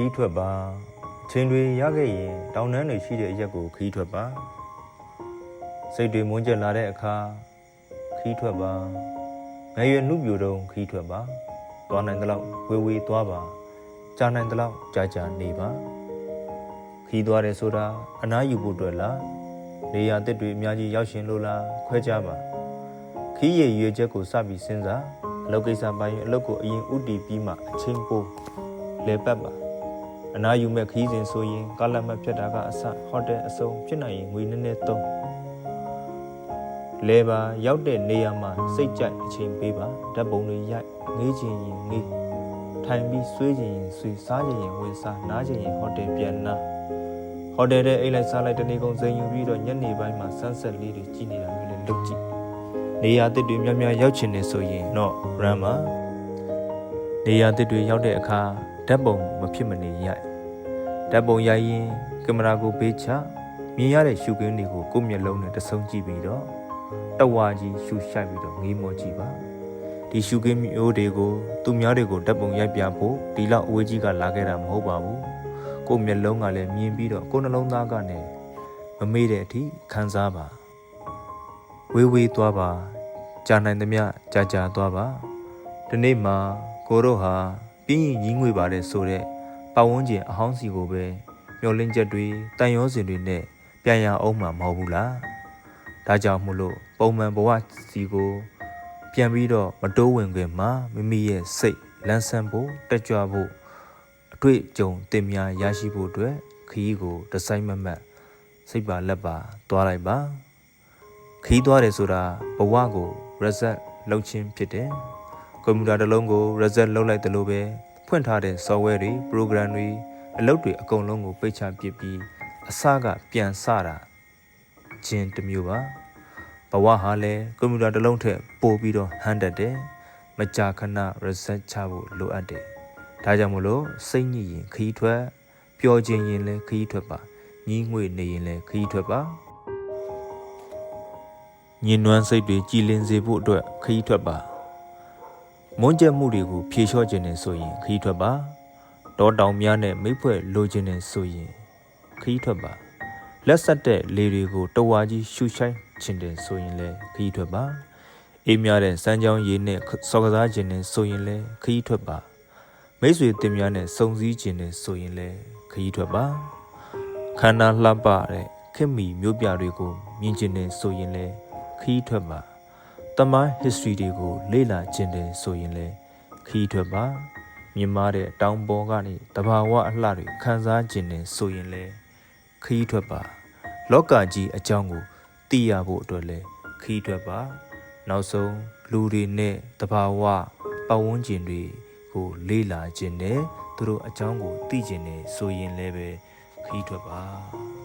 ီးထွက်ပါအချိန်တွေရခဲ့ရင်တောင်တန်းတွေရှိတဲ့အရက်ကိုခီးထွက်ပါစိတ်တွေမွန်းကျက်လာတဲ့အခါခီးထွက်ပါငယ်ရွယ်နှုတ်ပြတုံခီးထွက်ပါသွားနိုင်တဲ့လောက်ဝေဝေးသွားပါကြာနိုင်တဲ့လောက်ကြာကြာနေပါခီးသွားတယ်ဆိုတာအနားယူဖို့အတွက်လားနေရာတစ်တွေအများကြီးရောက်ရှင်လို့လားခွဲကြပါခီးရည်ရွယ်ချက်ကိုစပြီးစဉ်းစားအလုပ်ကိစ္စပိုင်းရင်အလုပ်ကိုအရင်ဥတီပြီးမှအချင်းပိုးလဲပတ်ပါ အနားယူမဲ့ခီးစဉ်ဆိုရင်ကားလက်မှတ်ဖြတ်တာကအစဟိုတယ်အစုံဖြစ်နိုင်ရင်ငွေနည်းနည်းသုံးလဲပါရောက်တဲ့နေရာမှာစိတ်ကြိုက်အချိန်ပေးပါဓာတ်ပုံတွေရိုက်ငေးချင်ရင်ငေးထိုင်ပြီးဆွေးချင်ရင်ဆွေးစားချင်ရင်ဝင်စားနားချင်ရင်ဟိုတယ်ပြန်နာဟိုတယ်တဲ့အိတ်လိုက်စားလိုက်တနေ့ကုန်စိန်ယူပြီးတော့ညနေပိုင်းမှာဆန်းဆက်လေးတွေကြည့်နေတာမျိုးလေးလုပ်ကြည့်နေရာတစ်တွေများများရောက်ချင်နေဆိုရင်တော့ run ပါနေရာတစ်တွေရောက်တဲ့အခါ ဓာတ်ပုံမဖြစ်မနေရိုက်ဓာတ်ပုံရိုက်ရင်ကင်မရာကိုဘေးချမြင်ရတဲ့ရှုခင်းတွေကိုကိုယ့်မျက်လုံးနဲ့တဆုံကြည့်ပြီးတော့တဝါကြီးရှူရှိုက်ပြီးတော့ငေးမောကြည့်ပါဒီရှုခင်းမျိုးတွေကိုသူများတွေကိုဓာတ်ပုံရိုက်ပြဖို့ဒီလောက်အဝေးကြီးကလာခဲ့တာမဟုတ်ပါဘူးကိုယ့်မျက်လုံးကလည်းမြင်ပြီးတော့ကိုယ်နှလုံးသားကလည်းမမေ့တဲ့အထိခံစားပါဝေးဝေးသွားပါကြာနိုင်သမျှကြာကြာသွားပါဒီနေ့မှာကိုတို့ဟာ ပြင်းရင်ကြီးငွေပါတယ်ဆိုတဲ့ပတ်ဝန်းကျင်အဟောင်းစီကိုပဲမျောလင်းချက်တွေတန်ရောစင်တွေနဲ့ပြန်ရအောင်မှာမဟုတ်ဘူးလားဒါကြောင့်မို့လို့ပုံမှန်ဘဝစီကိုပြန်ပြီးတော့မတိုးဝင်ခင်မှာမိမိရဲ့စိတ်လန်းဆန်းဖို့တက်ကြွဖို့အတွေ့အကြုံသင်များရရှိဖို့အတွက်ခရီးကိုဒီဇိုင်းမမတ်စိတ်ပါလက်ပါသွားလိုက်ပါခရီးသွားတယ်ဆိုတာဘဝကို reset လုပ်ခြင်းဖြစ်တယ် ကွန်ပျူတာတစ်လုံးကို reset လုပ်လိုက်တယ်လို့ပဲဖွင့်ထားတဲ့ software တွေ program တွေအလုပ်တွေအကုန်လုံးကိုပိတ်ချပစ်ပြီးအစကပြန်စတာခြင်းတစ်မျိုးပါဘဝဟာလည်းကွန်ပျူတာတစ်လုံးထက်ပိုပြီးတော့ဟန်တက်တယ်မကြာခဏ reset ချဖို့လိုအပ်တယ်ဒါကြောင့်မလို့စိတ်ညစ်ရင်ခရီးထွက်ပျော်ခြင်းရင်လည်းခရီးထွက်ပါညီးငွေ့နေရင်လည်းခရီးထွက်ပါညင်နွမ်းစိတ်တွေကြည်လင်စေဖို့အတွက်ခရီးထွက်ပါ မွန်းကျက်မှုတွေကိုဖြေလျှော့ခြင်းနဲ့ဆိုရင်ခရီးထွက်ပါတောတောင်များနဲ့မိဖွဲ့လိုခြင်းနဲ့ဆိုရင်ခရီးထွက်ပါလက်ဆက်တဲ့လေတွေကိုတဝါကြီးရှူရှိုင်းခြင်းတဲ့ဆိုရင်လည်းခရီးထွက်ပါအေးများတဲ့စမ်းချောင်းရည်နဲ့စော်ကစားခြင်းနဲ့ဆိုရင်လည်းခရီးထွက်ပါမိတ်ဆွေတင်များနဲ့စုံစည်းခြင်းနဲ့ဆိုရင်လည်းခရီးထွက်ပါခန္ဓာလှပတဲ့ခင်မီမျိုးပြတွေကိုမြင်ခြင်းနဲ့ဆိုရင်လည်းခရီးထွက်ပါ တမိုင်း history တွေကိုလေ့လာခြင်းတဲ့ဆိုရင်လည်းခရီးထွက်ပါမြင်မာတဲ့တောင်ပေါ်ကနေတဘာဝအလှတွေခံစားခြင်းနဲ့ဆိုရင်လည်းခရီးထွက်ပါ လောကကြီးအကြောင်းကိုသိရဖို့အတွက်လည်းခရီးထွက်ပါ နောက်ဆုံးလူတွေနဲ့တဘာဝပတ်ဝန်းကျင်တွေကိုလေ့လာခြင်းနဲ့သူတို့အကြောင်းကိုသိခြင်းနဲ့ဆိုရင်လည်းပဲခရီးထွက်ပါ